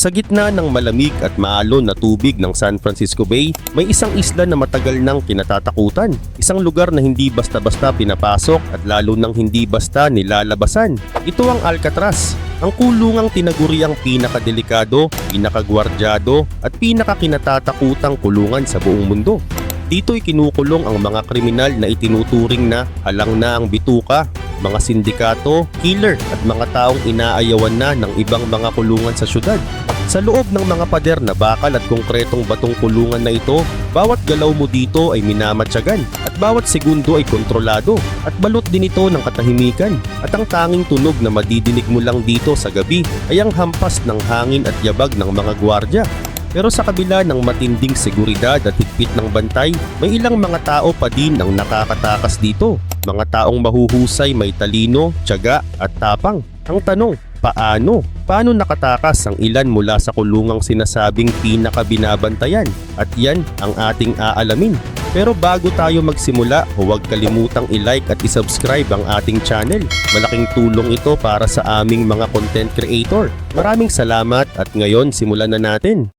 Sa gitna ng malamig at maalon na tubig ng San Francisco Bay, may isang isla na matagal nang kinatatakutan. Isang lugar na hindi basta-basta pinapasok at lalo nang hindi basta nilalabasan. Ito ang Alcatraz, ang kulungang tinaguriang pinakadelikado, pinakagwardyado at pinakakinatatakutang kulungan sa buong mundo. Dito'y kinukulong ang mga kriminal na itinuturing na halang na ang bituka, mga sindikato, killer at mga taong inaayawan na ng ibang mga kulungan sa syudad. Sa loob ng mga pader na bakal at konkretong batong kulungan na ito, bawat galaw mo dito ay minamatyagan at bawat segundo ay kontrolado at balot din ito ng katahimikan at ang tanging tunog na madidinig mo lang dito sa gabi ay ang hampas ng hangin at yabag ng mga gwardya pero sa kabila ng matinding seguridad at higpit ng bantay, may ilang mga tao pa din ang nakakatakas dito. Mga taong mahuhusay, may talino, tiyaga at tapang. Ang tanong, paano? Paano nakatakas ang ilan mula sa kulungang sinasabing pinakabinabantayan? At yan ang ating aalamin. Pero bago tayo magsimula, huwag kalimutang i-like at i-subscribe ang ating channel. Malaking tulong ito para sa aming mga content creator. Maraming salamat at ngayon simulan na natin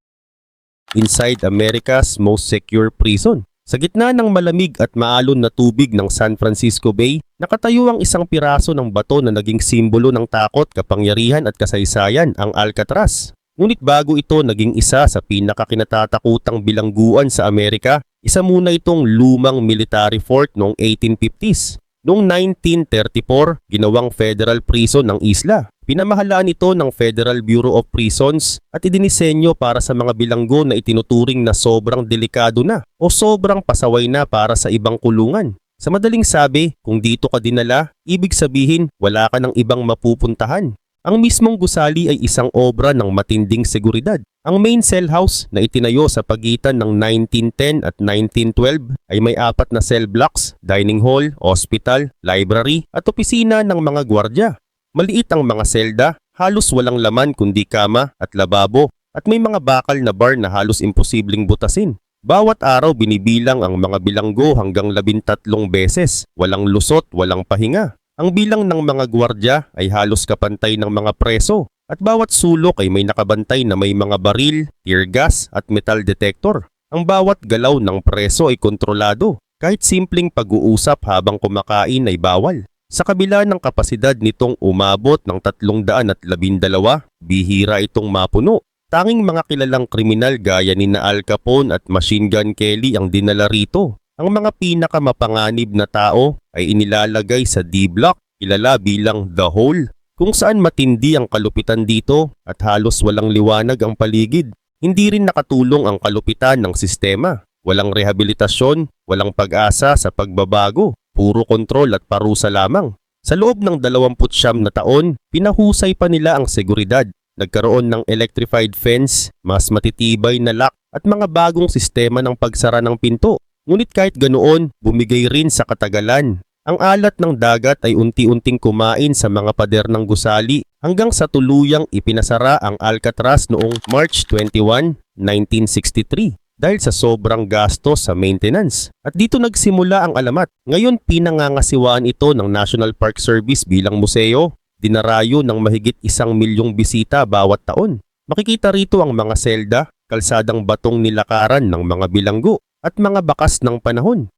inside America's most secure prison. Sa gitna ng malamig at maalon na tubig ng San Francisco Bay, nakatayo ang isang piraso ng bato na naging simbolo ng takot, kapangyarihan at kasaysayan, ang Alcatraz. Ngunit bago ito naging isa sa pinakakinatatakutang bilangguan sa Amerika, isa muna itong lumang military fort noong 1850s. Noong 1934, ginawang federal prison ng isla. Pinamahalaan ito ng Federal Bureau of Prisons at idinisenyo para sa mga bilanggo na itinuturing na sobrang delikado na o sobrang pasaway na para sa ibang kulungan. Sa madaling sabi, kung dito ka dinala, ibig sabihin wala ka ng ibang mapupuntahan. Ang mismong gusali ay isang obra ng matinding seguridad. Ang main cell house na itinayo sa pagitan ng 1910 at 1912 ay may apat na cell blocks, dining hall, hospital, library at opisina ng mga gwardya. Maliit ang mga selda, halos walang laman kundi kama at lababo at may mga bakal na bar na halos imposibleng butasin. Bawat araw binibilang ang mga bilanggo hanggang labintatlong beses, walang lusot, walang pahinga. Ang bilang ng mga gwardya ay halos kapantay ng mga preso at bawat sulok ay may nakabantay na may mga baril, tear gas at metal detector. Ang bawat galaw ng preso ay kontrolado. Kahit simpleng pag-uusap habang kumakain ay bawal. Sa kabila ng kapasidad nitong umabot ng 312, bihira itong mapuno. Tanging mga kilalang kriminal gaya ni Al Capone at Machine Gun Kelly ang dinala rito. Ang mga pinakamapanganib na tao ay inilalagay sa D-Block, kilala bilang The Hole, kung saan matindi ang kalupitan dito at halos walang liwanag ang paligid. Hindi rin nakatulong ang kalupitan ng sistema. Walang rehabilitasyon, walang pag-asa sa pagbabago, puro kontrol at parusa lamang. Sa loob ng 29 na taon, pinahusay pa nila ang seguridad. Nagkaroon ng electrified fence, mas matitibay na lock at mga bagong sistema ng pagsara ng pinto. Ngunit kahit ganoon, bumigay rin sa katagalan. Ang alat ng dagat ay unti-unting kumain sa mga pader ng gusali hanggang sa tuluyang ipinasara ang Alcatraz noong March 21, 1963 dahil sa sobrang gastos sa maintenance. At dito nagsimula ang alamat. Ngayon pinangangasiwaan ito ng National Park Service bilang museo. Dinarayo ng mahigit isang milyong bisita bawat taon. Makikita rito ang mga selda, kalsadang batong nilakaran ng mga bilanggo at mga bakas ng panahon.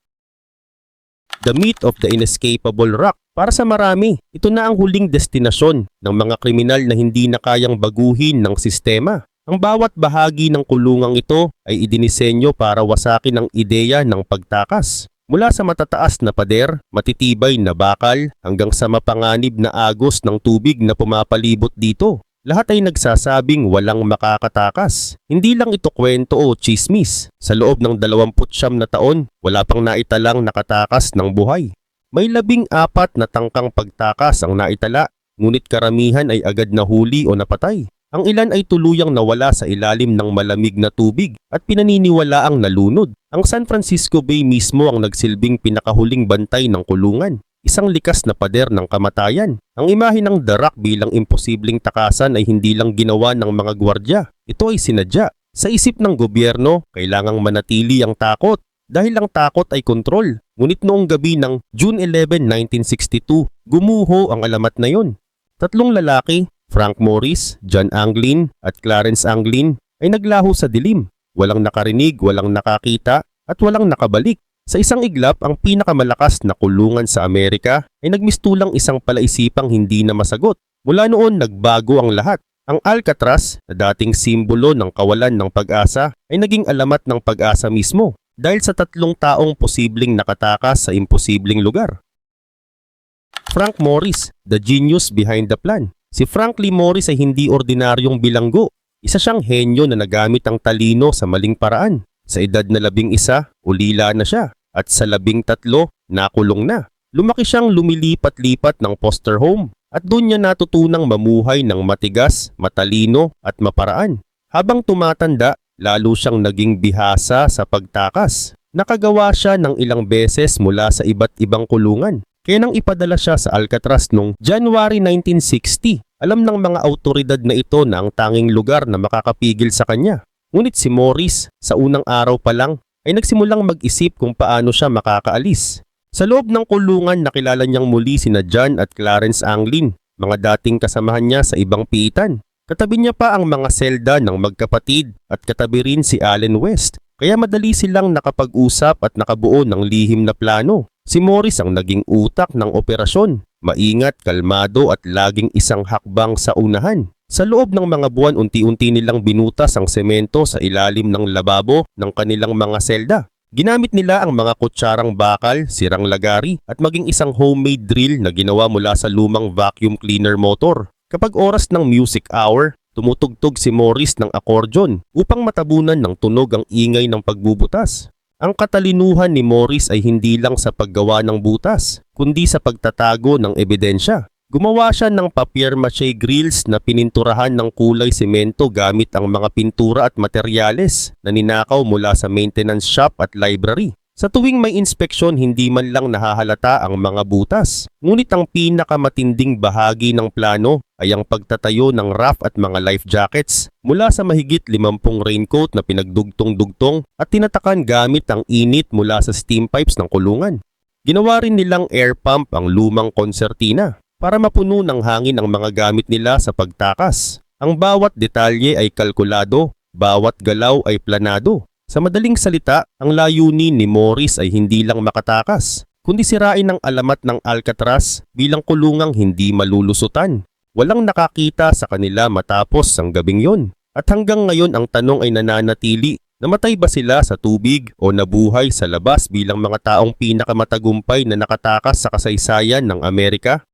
The myth of the inescapable rock. Para sa marami, ito na ang huling destinasyon ng mga kriminal na hindi na kayang baguhin ng sistema. Ang bawat bahagi ng kulungang ito ay idinisenyo para wasakin ang ideya ng pagtakas. Mula sa matataas na pader, matitibay na bakal, hanggang sa mapanganib na agos ng tubig na pumapalibot dito. Lahat ay nagsasabing walang makakatakas. Hindi lang ito kwento o chismis. Sa loob ng 29 na taon, wala pang naitalang nakatakas ng buhay. May labing apat na tangkang pagtakas ang naitala, ngunit karamihan ay agad nahuli o napatay. Ang ilan ay tuluyang nawala sa ilalim ng malamig na tubig at pinaniniwalaang nalunod. Ang San Francisco Bay mismo ang nagsilbing pinakahuling bantay ng kulungan isang likas na pader ng kamatayan. Ang imahe ng darak bilang imposibleng takasan ay hindi lang ginawa ng mga gwardya. Ito ay sinadya. Sa isip ng gobyerno, kailangang manatili ang takot dahil ang takot ay kontrol. Ngunit noong gabi ng June 11, 1962, gumuho ang alamat na yon. Tatlong lalaki, Frank Morris, John Anglin at Clarence Anglin ay naglaho sa dilim. Walang nakarinig, walang nakakita at walang nakabalik. Sa isang iglap, ang pinakamalakas na kulungan sa Amerika ay nagmistulang isang palaisipang hindi na masagot. Mula noon, nagbago ang lahat. Ang Alcatraz, na dating simbolo ng kawalan ng pag-asa, ay naging alamat ng pag-asa mismo dahil sa tatlong taong posibleng nakatakas sa imposibleng lugar. Frank Morris, the genius behind the plan. Si Frank Lee Morris ay hindi ordinaryong bilanggo. Isa siyang henyo na nagamit ang talino sa maling paraan. Sa edad na labing isa, ulila na siya. At sa labing tatlo, nakulong na. Lumaki siyang lumilipat-lipat ng foster home at doon niya natutunang mamuhay ng matigas, matalino at maparaan. Habang tumatanda, lalo siyang naging bihasa sa pagtakas. Nakagawa siya ng ilang beses mula sa iba't ibang kulungan. Kaya nang ipadala siya sa Alcatraz noong January 1960, alam ng mga autoridad na ito na ang tanging lugar na makakapigil sa kanya. Ngunit si Morris, sa unang araw pa lang, ay nagsimulang mag-isip kung paano siya makakaalis. Sa loob ng kulungan nakilala niyang muli sina John at Clarence Anglin, mga dating kasamahan niya sa ibang piitan. Katabi niya pa ang mga selda ng magkapatid at katabi rin si Allen West. Kaya madali silang nakapag-usap at nakabuo ng lihim na plano. Si Morris ang naging utak ng operasyon. Maingat, kalmado at laging isang hakbang sa unahan. Sa loob ng mga buwan unti-unti nilang binutas ang semento sa ilalim ng lababo ng kanilang mga selda. Ginamit nila ang mga kutsarang bakal, sirang lagari at maging isang homemade drill na ginawa mula sa lumang vacuum cleaner motor. Kapag oras ng music hour, tumutugtog si Morris ng accordion upang matabunan ng tunog ang ingay ng pagbubutas. Ang katalinuhan ni Morris ay hindi lang sa paggawa ng butas, kundi sa pagtatago ng ebidensya. Gumawa siya ng papier mache grills na pininturahan ng kulay semento gamit ang mga pintura at materyales na ninakaw mula sa maintenance shop at library. Sa tuwing may inspeksyon, hindi man lang nahahalata ang mga butas. Ngunit ang pinakamatinding bahagi ng plano ay ang pagtatayo ng raft at mga life jackets mula sa mahigit 50 raincoat na pinagdugtong-dugtong at tinatakan gamit ang init mula sa steam pipes ng kulungan. Ginawa rin nilang air pump ang lumang konsertina para mapuno ng hangin ang mga gamit nila sa pagtakas. Ang bawat detalye ay kalkulado, bawat galaw ay planado. Sa madaling salita, ang layunin ni Morris ay hindi lang makatakas, kundi sirain ang alamat ng Alcatraz bilang kulungang hindi malulusutan. Walang nakakita sa kanila matapos ang gabing yon. At hanggang ngayon ang tanong ay nananatili, namatay ba sila sa tubig o nabuhay sa labas bilang mga taong pinakamatagumpay na nakatakas sa kasaysayan ng Amerika?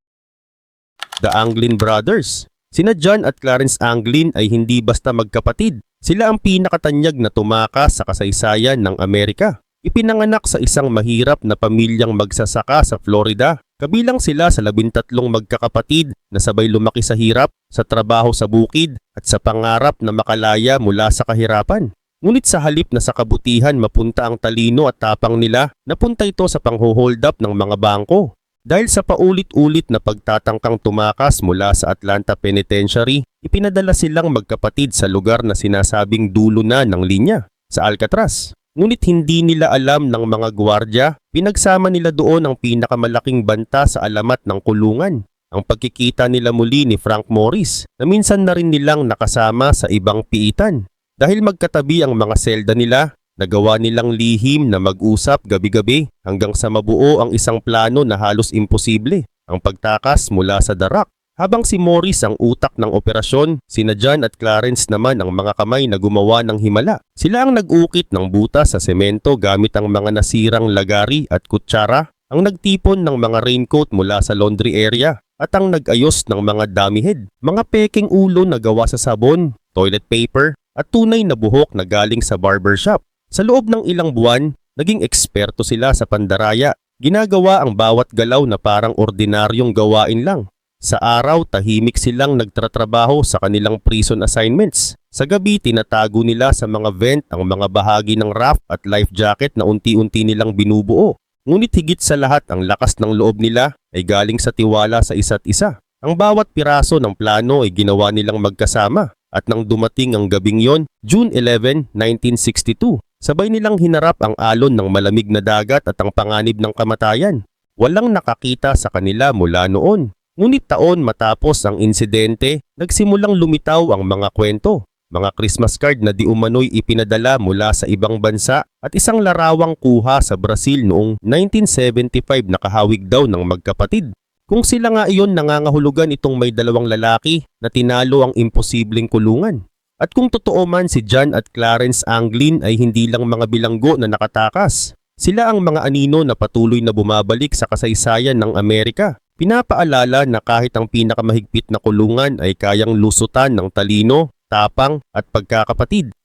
The Anglin Brothers Sina John at Clarence Anglin ay hindi basta magkapatid. Sila ang pinakatanyag na tumakas sa kasaysayan ng Amerika. Ipinanganak sa isang mahirap na pamilyang magsasaka sa Florida. Kabilang sila sa labintatlong magkakapatid na sabay lumaki sa hirap, sa trabaho sa bukid at sa pangarap na makalaya mula sa kahirapan. Ngunit sa halip na sa kabutihan mapunta ang talino at tapang nila, napunta ito sa pangho-hold up ng mga bangko. Dahil sa paulit-ulit na pagtatangkang tumakas mula sa Atlanta Penitentiary, ipinadala silang magkapatid sa lugar na sinasabing dulo na ng linya, sa Alcatraz. Ngunit hindi nila alam ng mga gwardya, pinagsama nila doon ang pinakamalaking banta sa alamat ng kulungan. Ang pagkikita nila muli ni Frank Morris na minsan na rin nilang nakasama sa ibang piitan. Dahil magkatabi ang mga selda nila, Nagawa nilang lihim na mag-usap gabi-gabi hanggang sa mabuo ang isang plano na halos imposible, ang pagtakas mula sa darak. Habang si Morris ang utak ng operasyon, sina John at Clarence naman ang mga kamay na gumawa ng himala. Sila ang nag-ukit ng butas sa semento gamit ang mga nasirang lagari at kutsara, ang nagtipon ng mga raincoat mula sa laundry area, at ang nag-ayos ng mga dummy head, mga peking ulo na gawa sa sabon, toilet paper, at tunay na buhok na galing sa barbershop. Sa loob ng ilang buwan, naging eksperto sila sa pandaraya. Ginagawa ang bawat galaw na parang ordinaryong gawain lang. Sa araw, tahimik silang nagtratrabaho sa kanilang prison assignments. Sa gabi, tinatago nila sa mga vent ang mga bahagi ng raft at life jacket na unti-unti nilang binubuo. Ngunit higit sa lahat ang lakas ng loob nila ay galing sa tiwala sa isa't isa. Ang bawat piraso ng plano ay ginawa nilang magkasama. At nang dumating ang gabing yon, June 11, 1962, Sabay nilang hinarap ang alon ng malamig na dagat at ang panganib ng kamatayan. Walang nakakita sa kanila mula noon. Ngunit taon matapos ang insidente, nagsimulang lumitaw ang mga kwento. Mga Christmas card na di umano'y ipinadala mula sa ibang bansa at isang larawang kuha sa Brazil noong 1975 na kahawig daw ng magkapatid. Kung sila nga iyon nangangahulugan itong may dalawang lalaki na tinalo ang imposibleng kulungan. At kung totoo man si John at Clarence Anglin ay hindi lang mga bilanggo na nakatakas. Sila ang mga anino na patuloy na bumabalik sa kasaysayan ng Amerika. Pinapaalala na kahit ang pinakamahigpit na kulungan ay kayang lusutan ng talino, tapang at pagkakapatid.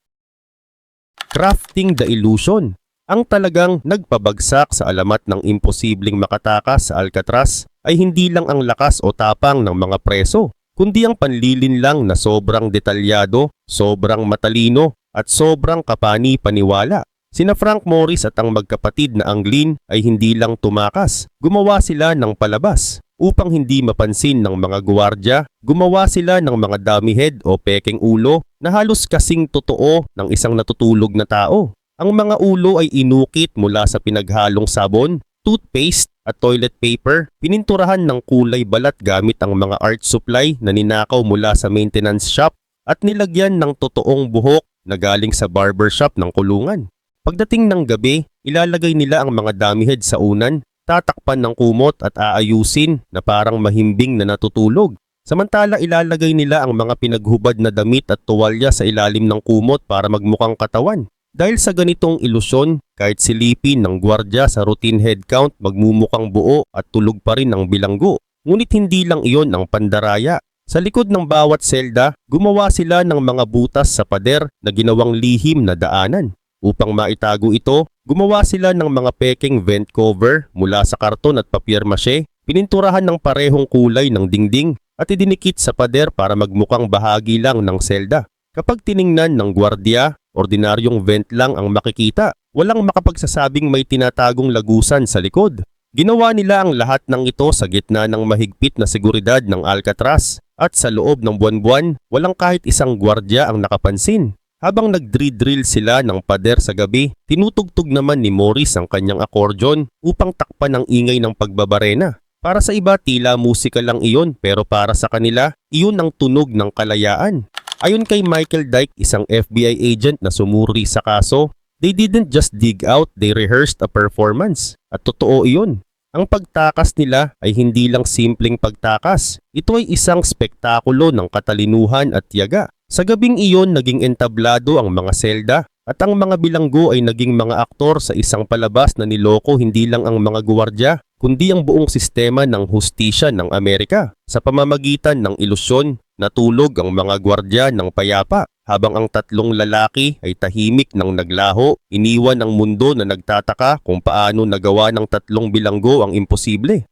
Crafting the Illusion Ang talagang nagpabagsak sa alamat ng imposibleng makatakas sa Alcatraz ay hindi lang ang lakas o tapang ng mga preso, kundi ang panlilin lang na sobrang detalyado, sobrang matalino at sobrang kapani-paniwala. Sina Frank Morris at ang magkapatid na Anglin ay hindi lang tumakas, gumawa sila ng palabas. Upang hindi mapansin ng mga guwardya, gumawa sila ng mga dummy head o pekeng ulo na halos kasing totoo ng isang natutulog na tao. Ang mga ulo ay inukit mula sa pinaghalong sabon, toothpaste at toilet paper, pininturahan ng kulay balat gamit ang mga art supply na ninakaw mula sa maintenance shop at nilagyan ng totoong buhok na galing sa barbershop ng kulungan. Pagdating ng gabi, ilalagay nila ang mga dummy head sa unan tatakpan ng kumot at aayusin na parang mahimbing na natutulog. Samantala ilalagay nila ang mga pinaghubad na damit at tuwalya sa ilalim ng kumot para magmukhang katawan. Dahil sa ganitong ilusyon, kahit silipin ng gwardya sa routine head count magmumukhang buo at tulog pa rin ang bilanggo. Ngunit hindi lang iyon ang pandaraya. Sa likod ng bawat selda, gumawa sila ng mga butas sa pader na ginawang lihim na daanan. Upang maitago ito, gumawa sila ng mga peking vent cover mula sa karton at papier mache, pininturahan ng parehong kulay ng dingding at idinikit sa pader para magmukhang bahagi lang ng selda. Kapag tiningnan ng gwardiya, ordinaryong vent lang ang makikita. Walang makapagsasabing may tinatagong lagusan sa likod. Ginawa nila ang lahat ng ito sa gitna ng mahigpit na seguridad ng Alcatraz at sa loob ng buwan-buwan, walang kahit isang gwardya ang nakapansin. Habang nagdri-drill sila ng pader sa gabi, tinutugtog naman ni Morris ang kanyang accordion upang takpan ang ingay ng pagbabarena. Para sa iba tila musika lang iyon pero para sa kanila, iyon ang tunog ng kalayaan. Ayon kay Michael Dyke, isang FBI agent na sumuri sa kaso, they didn't just dig out, they rehearsed a performance. At totoo iyon. Ang pagtakas nila ay hindi lang simpleng pagtakas. Ito ay isang spektakulo ng katalinuhan at tiyaga. Sa gabing iyon naging entablado ang mga selda at ang mga bilanggo ay naging mga aktor sa isang palabas na niloko hindi lang ang mga guwardya kundi ang buong sistema ng hustisya ng Amerika. Sa pamamagitan ng ilusyon, natulog ang mga gwardya ng payapa habang ang tatlong lalaki ay tahimik ng naglaho, iniwan ang mundo na nagtataka kung paano nagawa ng tatlong bilanggo ang imposible.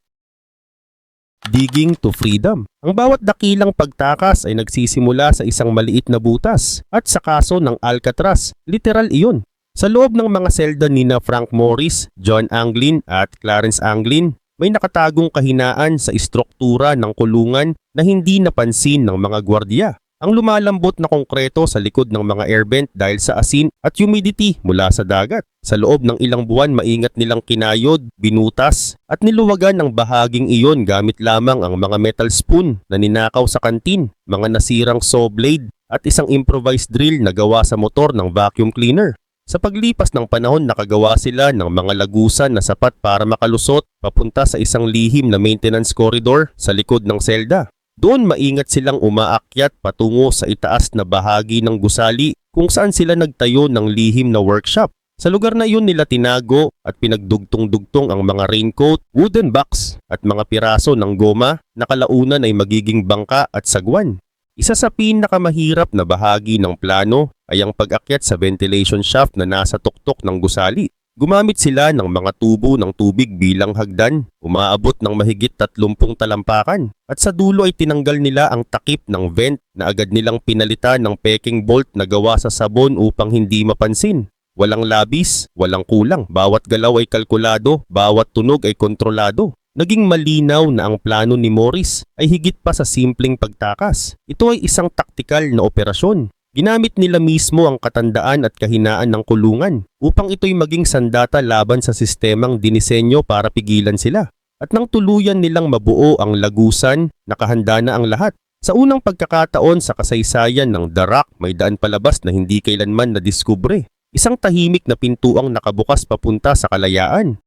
Digging to Freedom. Ang bawat dakilang pagtakas ay nagsisimula sa isang maliit na butas at sa kaso ng Alcatraz, literal iyon. Sa loob ng mga selda ni na Frank Morris, John Anglin at Clarence Anglin, may nakatagong kahinaan sa istruktura ng kulungan na hindi napansin ng mga gwardiya. Ang lumalambot na konkreto sa likod ng mga airbent dahil sa asin at humidity mula sa dagat. Sa loob ng ilang buwan maingat nilang kinayod, binutas at niluwagan ng bahaging iyon gamit lamang ang mga metal spoon na ninakaw sa kantin, mga nasirang saw blade at isang improvised drill na gawa sa motor ng vacuum cleaner. Sa paglipas ng panahon nakagawa sila ng mga lagusan na sapat para makalusot papunta sa isang lihim na maintenance corridor sa likod ng selda. Doon maingat silang umaakyat patungo sa itaas na bahagi ng gusali kung saan sila nagtayo ng lihim na workshop. Sa lugar na iyon nila tinago at pinagdugtong-dugtong ang mga raincoat, wooden box at mga piraso ng goma na kalaunan ay magiging bangka at sagwan. Isa sa pinakamahirap na bahagi ng plano ay ang pag-akyat sa ventilation shaft na nasa tuktok ng gusali. Gumamit sila ng mga tubo ng tubig bilang hagdan, umaabot ng mahigit 30 talampakan. At sa dulo ay tinanggal nila ang takip ng vent na agad nilang pinalitan ng peking bolt na gawa sa sabon upang hindi mapansin. Walang labis, walang kulang, bawat galaw ay kalkulado, bawat tunog ay kontrolado. Naging malinaw na ang plano ni Morris ay higit pa sa simpleng pagtakas. Ito ay isang taktikal na operasyon Ginamit nila mismo ang katandaan at kahinaan ng kulungan upang ito'y maging sandata laban sa sistemang dinisenyo para pigilan sila. at nang tuluyan nilang mabuo ang lagusan, nakahanda na ang lahat. Sa unang pagkakataon sa kasaysayan ng Rock, may daan palabas na hindi kailanman nadiskubre. Isang tahimik na pintuang nakabukas papunta sa kalayaan.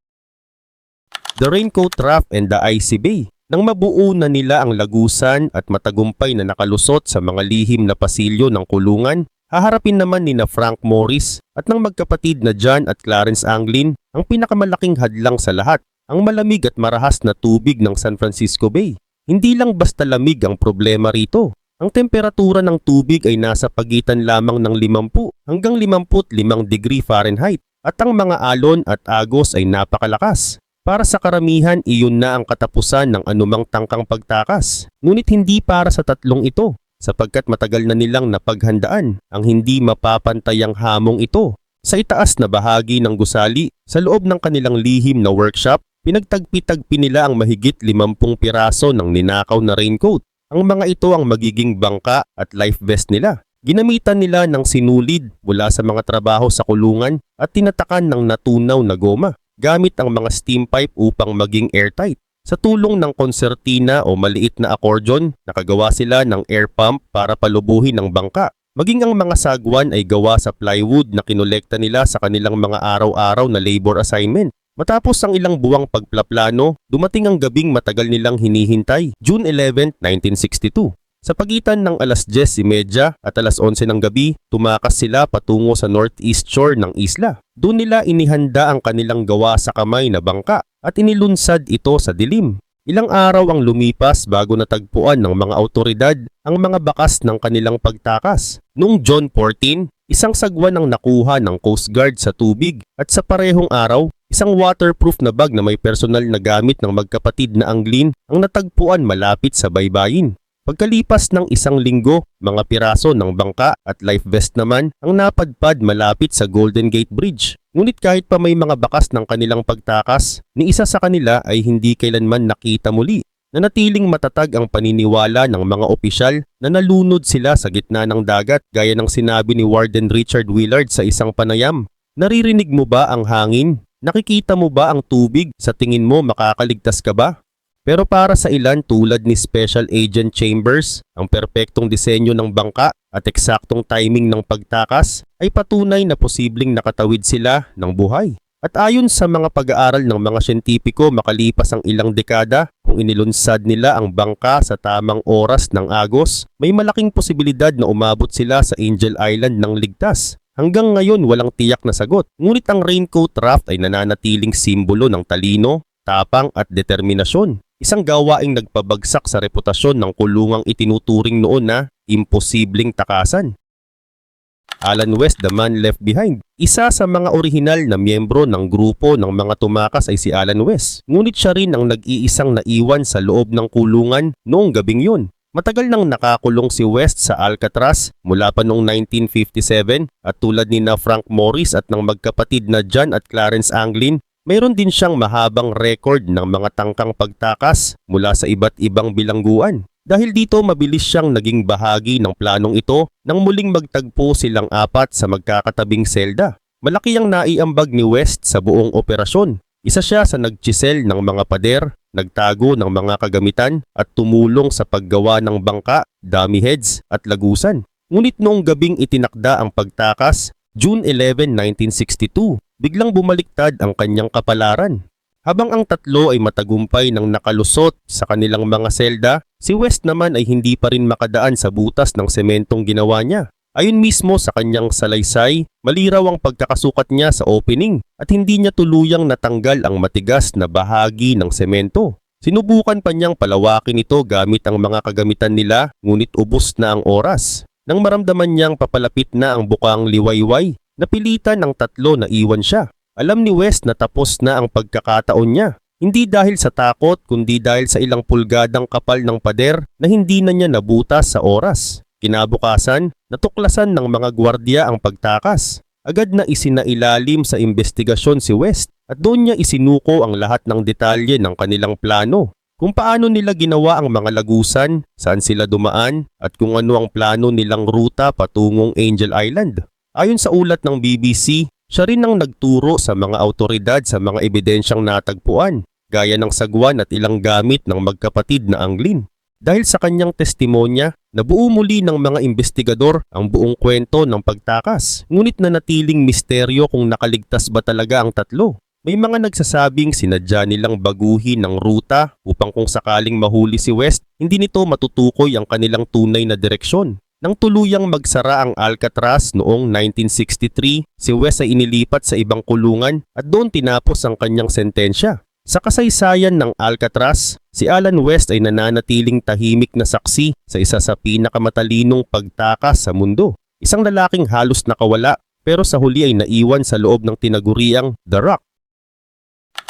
The Raincoat Raft and the Icy Bay. Nang mabuo na nila ang lagusan at matagumpay na nakalusot sa mga lihim na pasilyo ng kulungan, haharapin naman ni na Frank Morris at ng magkapatid na John at Clarence Anglin ang pinakamalaking hadlang sa lahat, ang malamig at marahas na tubig ng San Francisco Bay. Hindi lang basta lamig ang problema rito. Ang temperatura ng tubig ay nasa pagitan lamang ng 50 hanggang 55 degree Fahrenheit at ang mga alon at agos ay napakalakas. Para sa karamihan, iyon na ang katapusan ng anumang tangkang pagtakas. Ngunit hindi para sa tatlong ito, sapagkat matagal na nilang napaghandaan ang hindi mapapantayang hamong ito. Sa itaas na bahagi ng gusali, sa loob ng kanilang lihim na workshop, pinagtagpi-tagpi nila ang mahigit 50 piraso ng ninakaw na raincoat. Ang mga ito ang magiging bangka at life vest nila. Ginamitan nila ng sinulid mula sa mga trabaho sa kulungan at tinatakan ng natunaw na goma gamit ang mga steam pipe upang maging airtight. Sa tulong ng konsertina o maliit na accordion, nakagawa sila ng air pump para palubuhin ang bangka. Maging ang mga sagwan ay gawa sa plywood na kinolekta nila sa kanilang mga araw-araw na labor assignment. Matapos ang ilang buwang pagplaplano, dumating ang gabing matagal nilang hinihintay, June 11, 1962. Sa pagitan ng alas 10.30 at alas 11 ng gabi, tumakas sila patungo sa northeast shore ng isla. Doon nila inihanda ang kanilang gawa sa kamay na bangka at inilunsad ito sa dilim. Ilang araw ang lumipas bago natagpuan ng mga autoridad ang mga bakas ng kanilang pagtakas. Noong John 14, isang sagwan ang nakuha ng Coast Guard sa tubig at sa parehong araw, isang waterproof na bag na may personal na gamit ng magkapatid na Anglin ang natagpuan malapit sa baybayin. Pagkalipas ng isang linggo, mga piraso ng bangka at life vest naman ang napadpad malapit sa Golden Gate Bridge. Ngunit kahit pa may mga bakas ng kanilang pagtakas, ni isa sa kanila ay hindi kailanman nakita muli. Nanatiling matatag ang paniniwala ng mga opisyal na nalunod sila sa gitna ng dagat gaya ng sinabi ni Warden Richard Willard sa isang panayam. Naririnig mo ba ang hangin? Nakikita mo ba ang tubig? Sa tingin mo makakaligtas ka ba? Pero para sa ilan tulad ni Special Agent Chambers, ang perpektong disenyo ng bangka at eksaktong timing ng pagtakas ay patunay na posibleng nakatawid sila ng buhay. At ayon sa mga pag-aaral ng mga siyentipiko makalipas ang ilang dekada, kung inilunsad nila ang bangka sa tamang oras ng agos, may malaking posibilidad na umabot sila sa Angel Island ng ligtas. Hanggang ngayon walang tiyak na sagot, ngunit ang raincoat raft ay nananatiling simbolo ng talino, tapang at determinasyon. Isang gawaing nagpabagsak sa reputasyon ng kulungang itinuturing noon na imposibleng takasan. Alan West, The Man Left Behind. Isa sa mga orihinal na miyembro ng grupo ng mga tumakas ay si Alan West. Ngunit siya rin ang nag-iisang naiwan sa loob ng kulungan noong gabing yun. Matagal nang nakakulong si West sa Alcatraz mula pa noong 1957 at tulad ni na Frank Morris at ng magkapatid na John at Clarence Anglin mayroon din siyang mahabang record ng mga tangkang pagtakas mula sa iba't ibang bilangguan. Dahil dito mabilis siyang naging bahagi ng planong ito nang muling magtagpo silang apat sa magkakatabing selda. Malaki ang naiambag ni West sa buong operasyon. Isa siya sa nagchisel ng mga pader, nagtago ng mga kagamitan at tumulong sa paggawa ng bangka, dummy heads at lagusan. Ngunit noong gabing itinakda ang pagtakas, June 11, 1962, biglang bumaliktad ang kanyang kapalaran. Habang ang tatlo ay matagumpay ng nakalusot sa kanilang mga selda, si West naman ay hindi pa rin makadaan sa butas ng sementong ginawa niya. Ayon mismo sa kanyang salaysay, maliraw ang pagkakasukat niya sa opening at hindi niya tuluyang natanggal ang matigas na bahagi ng semento. Sinubukan pa niyang palawakin ito gamit ang mga kagamitan nila ngunit ubos na ang oras. Nang maramdaman niyang papalapit na ang bukang liwayway, Napilitan ng tatlo na iwan siya. Alam ni West na tapos na ang pagkakataon niya. Hindi dahil sa takot kundi dahil sa ilang pulgadang kapal ng pader na hindi na niya nabutas sa oras. Kinabukasan, natuklasan ng mga gwardya ang pagtakas. Agad na isinailalim sa investigasyon si West at doon niya isinuko ang lahat ng detalye ng kanilang plano. Kung paano nila ginawa ang mga lagusan, saan sila dumaan, at kung ano ang plano nilang ruta patungong Angel Island. Ayon sa ulat ng BBC, siya rin ang nagturo sa mga autoridad sa mga ebidensyang natagpuan. gaya ng sagwan at ilang gamit ng magkapatid na Anglin. Dahil sa kanyang testimonya, nabuo muli ng mga investigador ang buong kwento ng pagtakas, ngunit nanatiling misteryo kung nakaligtas ba talaga ang tatlo. May mga nagsasabing sinadya nilang baguhin ng ruta upang kung sakaling mahuli si West, hindi nito matutukoy ang kanilang tunay na direksyon. Nang tuluyang magsara ang Alcatraz noong 1963, si West ay inilipat sa ibang kulungan at doon tinapos ang kanyang sentensya. Sa kasaysayan ng Alcatraz, si Alan West ay nananatiling tahimik na saksi sa isa sa pinakamatalinong pagtakas sa mundo. Isang lalaking halos nakawala pero sa huli ay naiwan sa loob ng tinaguriang The Rock.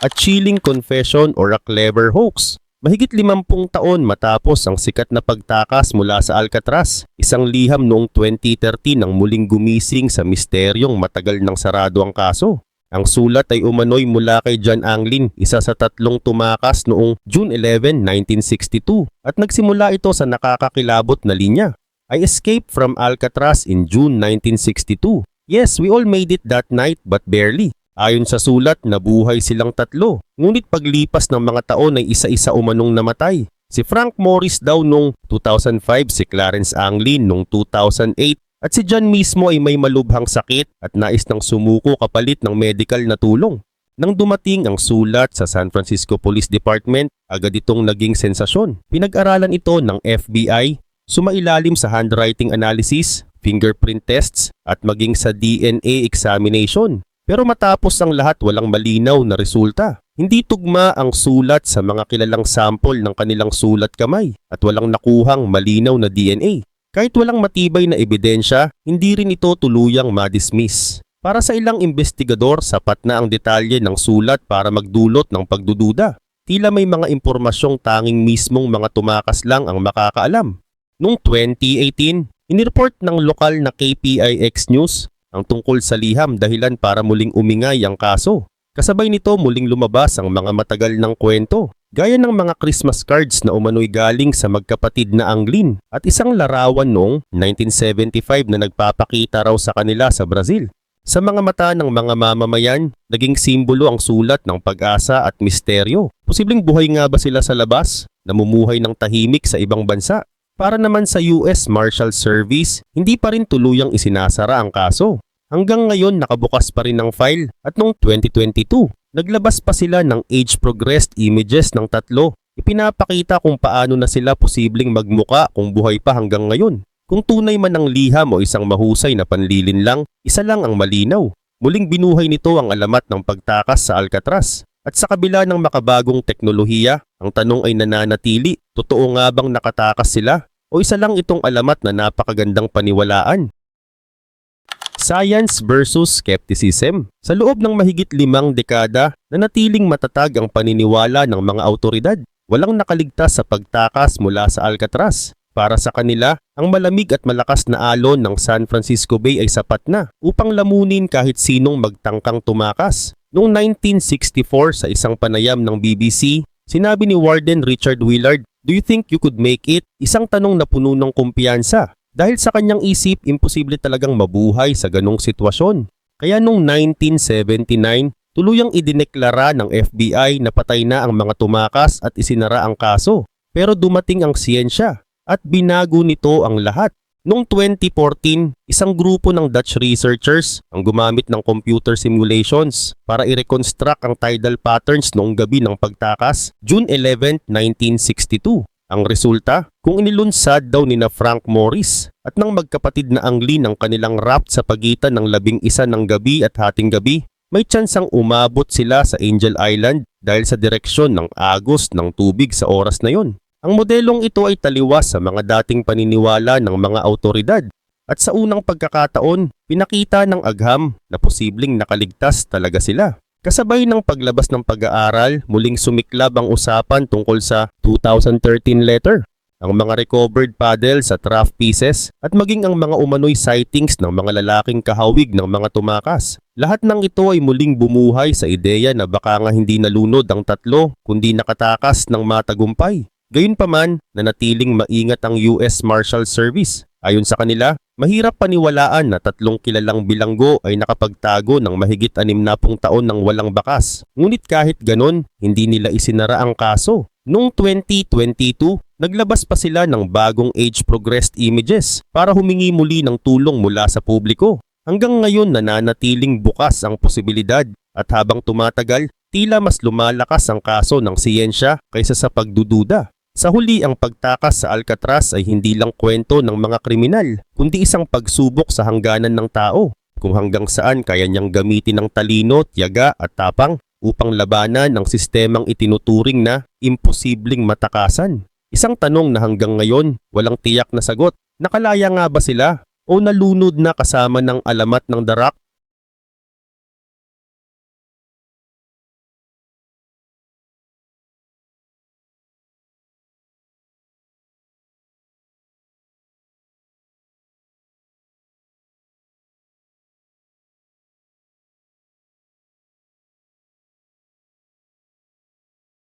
A chilling confession or a clever hoax. Mahigit limampung taon matapos ang sikat na pagtakas mula sa Alcatraz, isang liham noong 2013 nang muling gumising sa misteryong matagal nang sarado ang kaso. Ang sulat ay umano'y mula kay John Anglin, isa sa tatlong tumakas noong June 11, 1962 at nagsimula ito sa nakakakilabot na linya. I escaped from Alcatraz in June 1962. Yes, we all made it that night but barely. Ayon sa sulat, nabuhay silang tatlo. Ngunit paglipas ng mga taon ay isa-isa umanong namatay. Si Frank Morris daw nung 2005, si Clarence Anglin nung 2008, at si John mismo ay may malubhang sakit at nais ng sumuko kapalit ng medical na tulong. Nang dumating ang sulat sa San Francisco Police Department, agad itong naging sensasyon. Pinag-aralan ito ng FBI, sumailalim sa handwriting analysis, fingerprint tests, at maging sa DNA examination. Pero matapos ang lahat walang malinaw na resulta. Hindi tugma ang sulat sa mga kilalang sample ng kanilang sulat kamay at walang nakuhang malinaw na DNA. Kahit walang matibay na ebidensya, hindi rin ito tuluyang madismiss. Para sa ilang investigador, sapat na ang detalye ng sulat para magdulot ng pagdududa. Tila may mga impormasyong tanging mismong mga tumakas lang ang makakaalam. Noong 2018, inireport ng lokal na KPIX News ang tungkol sa liham dahilan para muling umingay ang kaso. Kasabay nito muling lumabas ang mga matagal ng kwento, gaya ng mga Christmas cards na umano'y galing sa magkapatid na Anglin at isang larawan noong 1975 na nagpapakita raw sa kanila sa Brazil. Sa mga mata ng mga mamamayan, naging simbolo ang sulat ng pag-asa at misteryo. Posibleng buhay nga ba sila sa labas, namumuhay ng tahimik sa ibang bansa? Para naman sa US Marshal Service, hindi pa rin tuluyang isinasara ang kaso. Hanggang ngayon nakabukas pa rin ang file at noong 2022, naglabas pa sila ng age-progressed images ng tatlo. Ipinapakita kung paano na sila posibleng magmuka kung buhay pa hanggang ngayon. Kung tunay man ang liham o isang mahusay na panlilin lang, isa lang ang malinaw. Muling binuhay nito ang alamat ng pagtakas sa Alcatraz. At sa kabila ng makabagong teknolohiya, ang tanong ay nananatili, totoo nga bang nakatakas sila? O isa lang itong alamat na napakagandang paniwalaan? Science versus skepticism. Sa loob ng mahigit limang dekada, nanatiling matatag ang paniniwala ng mga autoridad. Walang nakaligtas sa pagtakas mula sa Alcatraz. Para sa kanila, ang malamig at malakas na alon ng San Francisco Bay ay sapat na upang lamunin kahit sinong magtangkang tumakas. Noong 1964 sa isang panayam ng BBC, sinabi ni Warden Richard Willard, Do you think you could make it? Isang tanong na puno ng kumpiyansa. Dahil sa kanyang isip, imposible talagang mabuhay sa ganong sitwasyon. Kaya noong 1979, tuluyang idineklara ng FBI na patay na ang mga tumakas at isinara ang kaso. Pero dumating ang siyensya at binago nito ang lahat. Noong 2014, isang grupo ng Dutch researchers ang gumamit ng computer simulations para i-reconstruct ang tidal patterns noong gabi ng pagtakas, June 11, 1962. Ang resulta, kung inilunsad daw ni na Frank Morris at ng magkapatid na angli ng kanilang raft sa pagitan ng labing isa ng gabi at hating gabi, may tsansang umabot sila sa Angel Island dahil sa direksyon ng agos ng tubig sa oras na yon. Ang modelong ito ay taliwas sa mga dating paniniwala ng mga autoridad at sa unang pagkakataon, pinakita ng agham na posibleng nakaligtas talaga sila. Kasabay ng paglabas ng pag-aaral, muling sumiklab ang usapan tungkol sa 2013 letter, ang mga recovered paddles at rough pieces at maging ang mga umano'y sightings ng mga lalaking kahawig ng mga tumakas. Lahat ng ito ay muling bumuhay sa ideya na baka nga hindi nalunod ang tatlo kundi nakatakas ng matagumpay. Gayunpaman, nanatiling maingat ang US Marshal Service. Ayon sa kanila, mahirap paniwalaan na tatlong kilalang bilanggo ay nakapagtago ng mahigit 60 taon ng walang bakas. Ngunit kahit ganon, hindi nila isinara ang kaso. Noong 2022, naglabas pa sila ng bagong age-progressed images para humingi muli ng tulong mula sa publiko. Hanggang ngayon nananatiling bukas ang posibilidad at habang tumatagal, tila mas lumalakas ang kaso ng siyensya kaysa sa pagdududa. Sa huli ang pagtakas sa Alcatraz ay hindi lang kwento ng mga kriminal, kundi isang pagsubok sa hangganan ng tao. Kung hanggang saan kaya niyang gamitin ng talino, tiyaga at tapang upang labanan ang sistemang itinuturing na imposibleng matakasan. Isang tanong na hanggang ngayon walang tiyak na sagot. Nakalaya nga ba sila o nalunod na kasama ng alamat ng darak